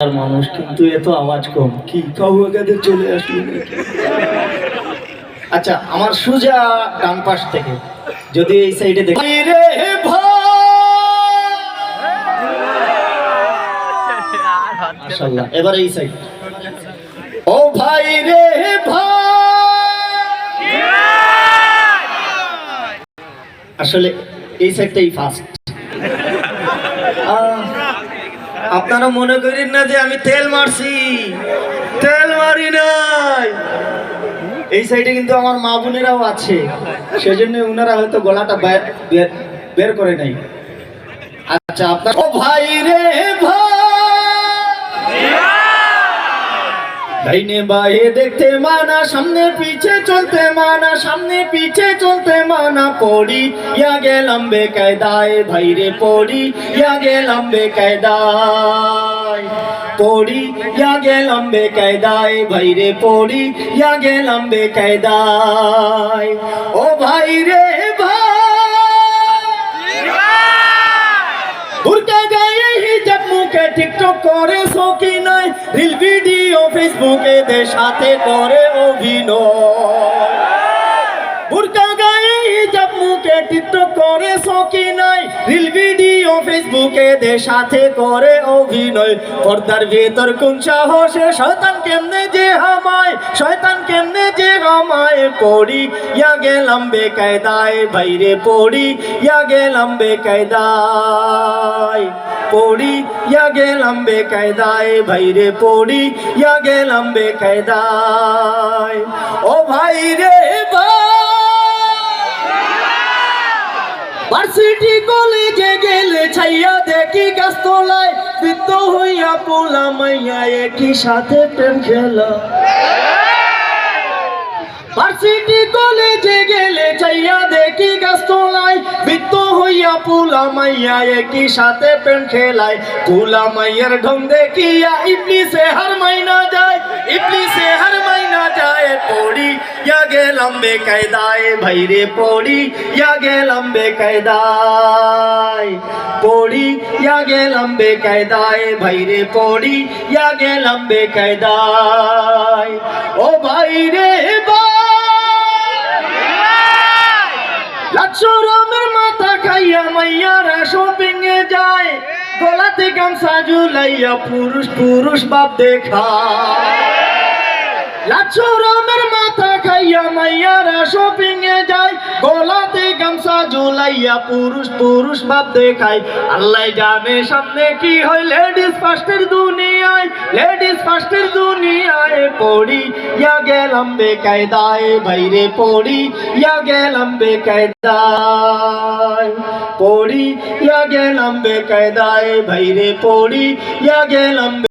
আর মানুষ কিন্তু এত আওয়াজ কম। কি কাউকে কাদের চলে আসলো আচ্ছা আমার সুজা ডান পাশ থেকে, যদি এই সাইডে দেখি। রে এই সাইড ও ভাই রে ভাই! আসলে এই সাইডটাই ফার্স্ট আপনারা মনে করেন না যে আমি তেল মারছি? তেল মারি নাই। এই সাইডে কিন্তু আমার মা বোনেরাও আছে। সেজন্য ওনারা হয়তো গলাটা বের- করে নাই। আচ্ছা আপনার ও ভাই রে! ডাইনে বায়ে দেখতে মানা, সামনে পিছে চলতে মানা, সামনে পিছে চলতে মানা পড়ি। ইয়া গেলাম বেকায়দায় ভাই রে পড়ি। ইয়া গেলাম বেকায়দায়, পড়ি। ইয়া গেলাম বেকায়দায় ভাই রে পড়ি। ইয়া গেলাম বেকায়দায়, ও ভাই রে ভাই। বুরকা গায়ে হিজাব মুখে টিকটক করে সকি নাই? রিল ভিডিও ফেসবুকে সাথে করে অভিনয়। করে সকি নাই রিল ভিডিও ফেসবুকে দের সাথে করে অভিনয়। পর্দার ভেতর কোন সাহসে শয়তান কেমনে যে হামায়? শয়তান কেমনে যে হামায়? পড়ি, ইয়া গেলাম বেকায়দায়, বাইরে পড়ি, ইয়া গেলাম বেকায়দায়। পড়ি, ইয়া গেলাম বেকায়দায় ভাইরে পড়ি, ইয়া গেলাম বেকায়দায়। ও ভাইরে ভার্সিটি কলেজে গেলে ছাইয়া দেখি গাছতলায় বৃদ্ধ হইয়া পোলা মাইয়া একই সাথে প্রেম খেলা। ভার্সিটি কলেজে গেলে চাইয়া দেখি গাছতলায় বৃত্ত হইয়া পুলা মাইয়া একই সাথে প্রেম খেলায়। পুলা মাইয়ার ঢং দেখিয়া ইবলিসে হার মাইনা যায়। ইবলিসে হার মাইনা যায় পড়ি, ইয়া গেলাম বেকায়দায় ভাইরে পড়ি, ইয়া গেলাম বেকায়দায় পড়ি, ইয়া গেলাম বেকায়দায় ভাইরে পড়ি, ইয়া গেলাম বেকায়দায় ও ভাইরে ভাই! লাচ্ছরমের মাথা খাইয়া মাইয়ারা শপিং এ যায়। গলাতে গামছা ঝুলাইয়া পুরুষ পুরুষ বাপ দেখা লাচ্ছরমের মাথা খাইয়া মাইয়ারা শপিং এ যায়। গলাতে গামছা ঝুলাইয়া পুরুষ পুরুষ দুনিয়ায় পড়ি। ইয়া গেলাম বেকায়দায়, বাইরে পড়ি। ইয়া গেলাম বেকায়দায়, পড়ি। ইয়া গেলাম বেকায়দায়, বাইরে পড়ি। ইয়া গেলাম